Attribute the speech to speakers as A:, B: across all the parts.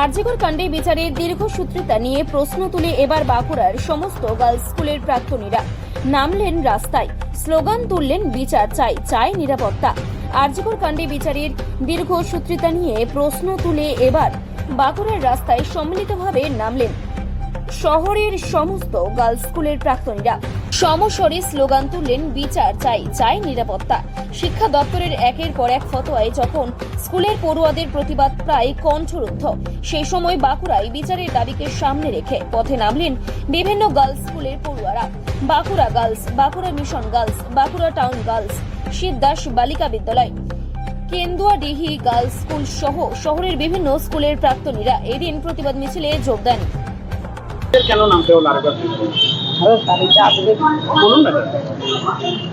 A: আরজিকর কাণ্ডে বিচারের দীর্ঘসূত্রিতা নিয়ে প্রশ্ন তুলে এবার বাঁকুড়ার সমস্ত গার্লস স্কুলের প্রাক্তনীরা। নামলেন রাস্তায়। স্লোগান তুললেন বিচার চাই চাই নিরাপত্তা। আরজিকর কাণ্ডে বিচারের দীর্ঘসূত্রিতা নিয়ে প্রশ্ন তুলে এবার বাঁকুড়ার রাস্তায় সম্মিলিতভাবে নামলেন শহরের সমস্ত গার্লস স্কুলের প্রাক্তনীরা। সমস্বরে স্লোগান তুললেন বিচার চাই চাই নিরাপত্তা। শিক্ষা দপ্তরের একের পর এক ফতোয়ায় যখন স্কুলের পড়ুয়াদের প্রতিবাদ প্রায় কণ্ঠরুদ্ধ, সেই সময় বাঁকুড়ায় বিচারের দাবিকে সামনে রেখে পথে নামলেন বিভিন্ন গার্লস স্কুলের পড়ুয়ারা। Bankura girls, Bankura mission girls, Bankura town girls Shibdas Balika Vidyalaya Kenduadihi girls school সহ শহরের বিভিন্ন স্কুলের প্রাক্তনীরা এদিন প্রতিবাদ মিছিলে যোগ দেন।
B: কেন নামতে হলো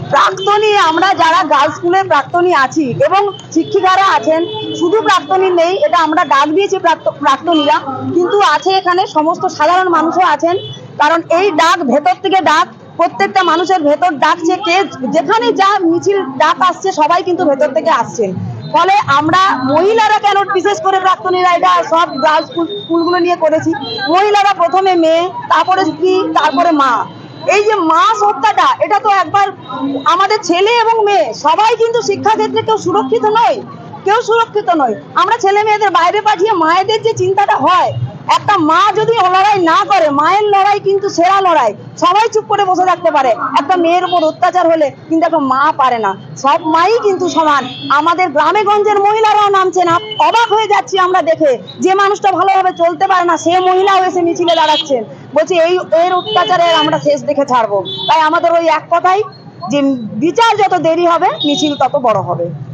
C: প্রাক্তনী, আমরা যারা গার্লস স্কুলের প্রাক্তনী আছি এবং শিক্ষিকারা আছেন, শুধু প্রাক্তনী নেই, এটা আমরা ডাক দিয়েছি প্রাক্ত- প্রাক্তনীরা, কিন্তু আছে এখানে সমস্ত সাধারণ মানুষও আছেন, কারণ এই ডাক ভেতর থেকে ডাক, প্রত্যেকটা মানুষের ভেতর ডাকছে কে, যেখানে যা মিছিল ডাক আসছে, সবাই কিন্তু ভেতর থেকে আসছেন। ফলে আমরা মহিলারা কেন বিশেষ করে প্রাক্তনীরা এটা সব স্কুলগুলো নিয়ে করেছি। মহিলারা প্রথমে মেয়ে, তারপরে স্ত্রী, তারপরে মা। এই যে মা হত্যাটা এটা তো একবার আমাদের ছেলে এবং মেয়ে, সবাই কিন্তু শিক্ষাক্ষেত্রে কেউ সুরক্ষিত নয়। কেউ সুরক্ষিত নয়। আমরা ছেলে মেয়েদের বাইরে পাঠিয়ে মায়েদের যে চিন্তাটা হয় একটা মা যদি লড়াই না করে, মায়ের লড়াই কিন্তু সেরা লড়াই। সবাই চুপ করে বসে থাকতে পারে। একটা মেয়ের উপর অত্যাচার হলে কিন্তু একটা মা পারে না। সব মাই কিন্তু সমান। আমাদের গ্রামে গঞ্জের মহিলারাও নামছে না। অবাক হয়ে যাচ্ছি আমরা দেখে। যে মানুষটা ভালোভাবে চলতে পারে না, সে মহিলাও এসে মিছিলে দাঁড়াচ্ছেন। বলছি, এই, এর অত্যাচারের আমরা শেষ দেখে ছাড়বো। তাই আমাদের ওই এক কথাই, যে বিচার যত দেরি হবে, মিছিল তত বড় হবে।